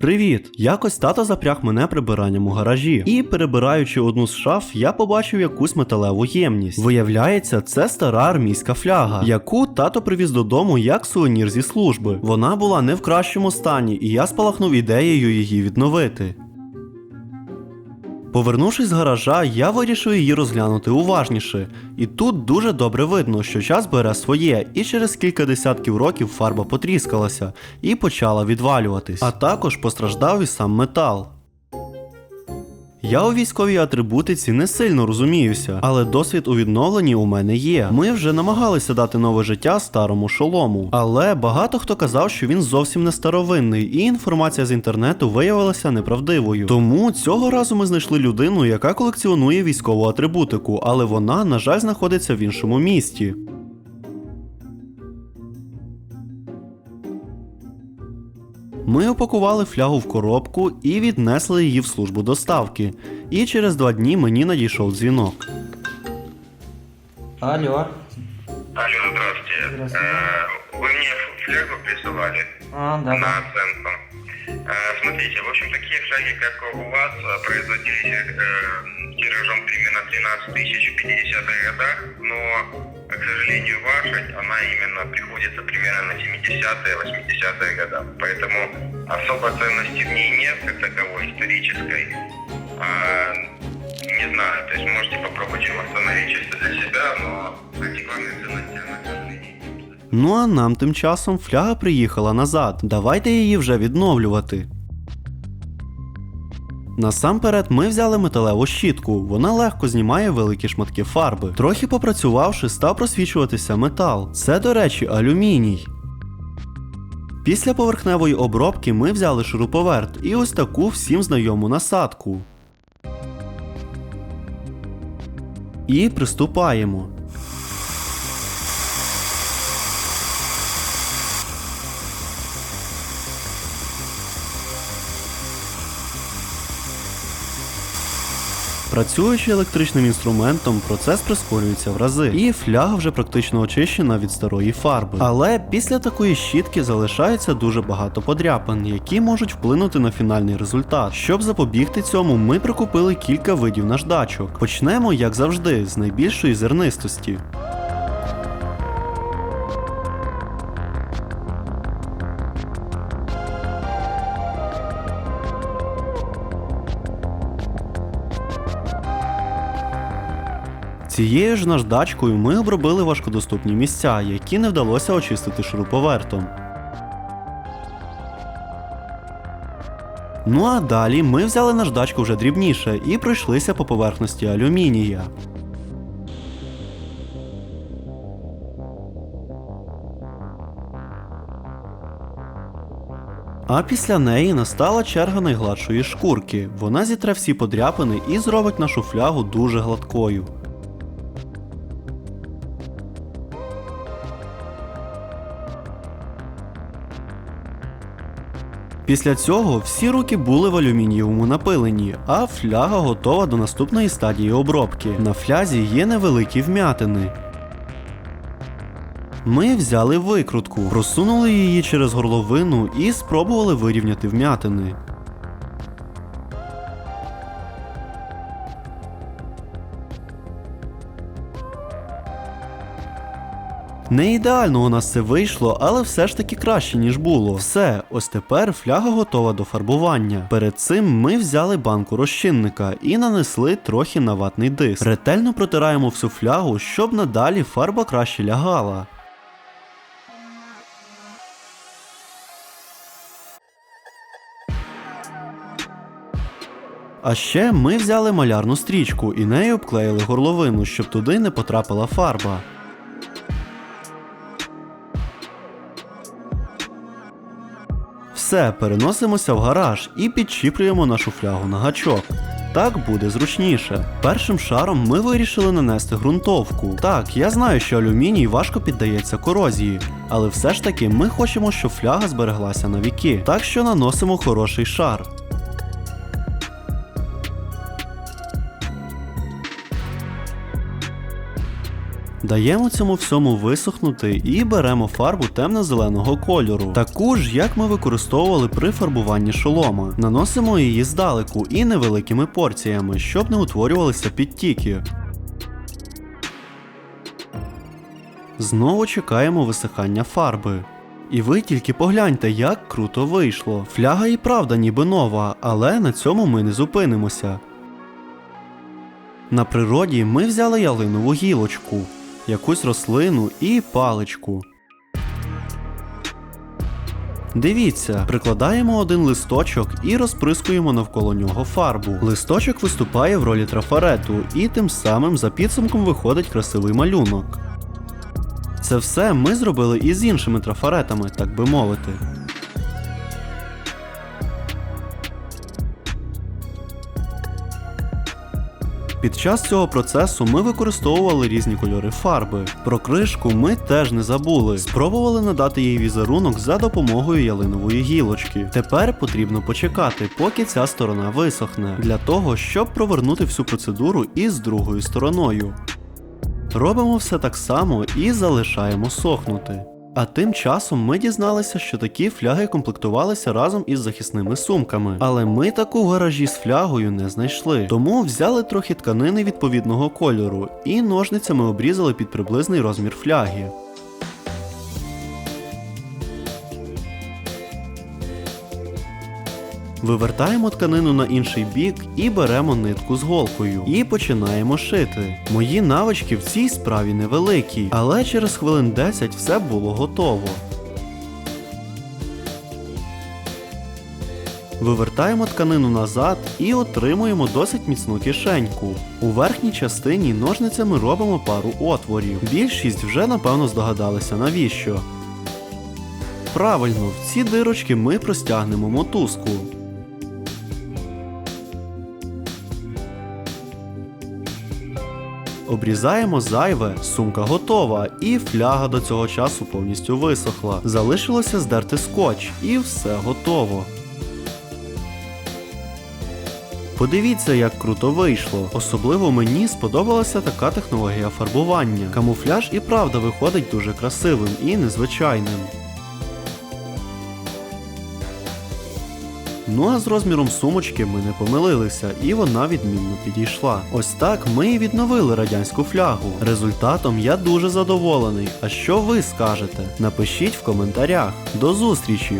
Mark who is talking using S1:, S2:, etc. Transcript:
S1: Привіт! Якось тато запряг мене прибиранням у гаражі. І перебираючи одну з шаф, я побачив якусь металеву ємність. Виявляється, це стара армійська фляга, яку тато привіз додому як сувенір зі служби. Вона була не в кращому стані, і я спалахнув ідеєю її відновити. Повернувшись з гаража, я вирішив її розглянути уважніше. І тут дуже добре видно, що час бере своє, і через кілька десятків років фарба потріскалася і почала відвалюватись. А також постраждав і сам метал. Я у військовій атрибутиці не сильно розуміюся, але досвід у відновленні у мене є. Ми вже намагалися дати нове життя старому шолому. Але багато хто казав, що він зовсім не старовинний, і інформація з інтернету виявилася неправдивою. Тому цього разу ми знайшли людину, яка колекціонує військову атрибутику, але вона, на жаль, знаходиться в іншому місті. Ми опакували флягу в коробку і віднесли її в службу доставки. І через два дні мені надійшов дзвінок.
S2: Алло.
S3: Алло, здравствуйте.
S2: Здравствуйте.
S3: Э, Вы мне флягу присылали
S2: А, да,
S3: на
S2: да.
S3: оценку. Э, Смотрите, в общем, такие фляги, как у вас, э, производились э, тиражом примерно 13 тысяч в 50-х годах, но, к сожалению, ваша, она именно приходится примерно на 70-е, 80-е года. Поэтому особо ценности в ней нет, как таковой, исторической. А, не знаю, то есть можете попробовать ее восстановить чисто для себя, но антикварные ценности она, к сожалению, не имеет.
S1: Ну а нам тим часом фляга приїхала назад. Давайте її вже відновлювати. Насамперед ми взяли металеву щітку, вона легко знімає великі шматки фарби. Трохи попрацювавши, став просвічуватися метал. Це, до речі, алюміній. Після поверхневої обробки ми взяли шуруповерт і ось таку всім знайому насадку. І приступаємо. Працюючи електричним інструментом, процес прискорюється в рази, і фляга вже практично очищена від старої фарби. Але після такої щітки залишається дуже багато подряпин, які можуть вплинути на фінальний результат. Щоб запобігти цьому, ми прикупили кілька видів наждачок. Почнемо, як завжди, з найбільшої зернистості. Цією ж наждачкою ми обробили важкодоступні місця, які не вдалося очистити шуруповертом. Ну а далі ми взяли наждачку вже дрібніше і пройшлися по поверхності алюмінія. А після неї настала черга найгладшої шкурки. Вона зітре всі подряпини і зробить нашу флягу дуже гладкою. Після цього всі руки були в алюмінієвому напиленні, а фляга готова до наступної стадії обробки. На флязі є невеликі вм'ятини. Ми взяли викрутку, просунули її через горловину і спробували вирівняти вм'ятини. Не ідеально у нас це вийшло, але все ж таки краще, ніж було. Все, ось тепер фляга готова до фарбування. Перед цим ми взяли банку розчинника і нанесли трохи на ватний диск. Ретельно протираємо всю флягу, щоб надалі фарба краще лягала. А ще ми взяли малярну стрічку і нею обклеїли горловину, щоб туди не потрапила фарба. Все, переносимося в гараж і підчіплюємо нашу флягу на гачок. Так буде зручніше. Першим шаром ми вирішили нанести ґрунтовку. Так, я знаю, що алюміній важко піддається корозії, але все ж таки ми хочемо, щоб фляга збереглася на віки. Так що наносимо хороший шар. Даємо цьому всьому висохнути і беремо фарбу темно-зеленого кольору, таку ж, як ми використовували при фарбуванні шолома. Наносимо її здалеку і невеликими порціями, щоб не утворювалися підтіки. Знову чекаємо висихання фарби. І ви тільки погляньте, як круто вийшло. Фляга і правда ніби нова, але на цьому ми не зупинимося. На природі ми взяли ялинову гілочку, якусь рослину і паличку. Дивіться, прикладаємо один листочок і розприскуємо навколо нього фарбу. Листочок виступає в ролі трафарету, і тим самим за підсумком виходить красивий малюнок. Це все ми зробили і з іншими трафаретами, так би мовити. Під час цього процесу ми використовували різні кольори фарби. Про кришку ми теж не забули. Спробували надати їй візерунок за допомогою ялинової гілочки. Тепер потрібно почекати, поки ця сторона висохне, для того, щоб провернути всю процедуру із другою стороною. Робимо все так само і залишаємо сохнути. А тим часом ми дізналися, що такі фляги комплектувалися разом із захисними сумками. Але ми таку в гаражі з флягою не знайшли. Тому взяли трохи тканини відповідного кольору і ножницями обрізали під приблизний розмір фляги. Вивертаємо тканину на інший бік і беремо нитку з голкою. І починаємо шити. Мої навички в цій справі невеликі, але через хвилин 10 все було готово. Вивертаємо тканину назад і отримуємо досить міцну кишеньку. У верхній частині ножницями робимо пару отворів. Більшість вже напевно здогадалися навіщо. Правильно, в ці дирочки ми простягнемо мотузку. Обрізаємо зайве, сумка готова, і фляга до цього часу повністю висохла. Залишилося здерти скотч, і все готово. Подивіться, як круто вийшло. Особливо мені сподобалася така технологія фарбування. Камуфляж і правда виходить дуже красивим і незвичайним. Ну а з розміром сумочки ми не помилилися, і вона відмінно підійшла. Ось так ми і відновили радянську флягу. Результатом я дуже задоволений. А що ви скажете? Напишіть в коментарях. До зустрічі!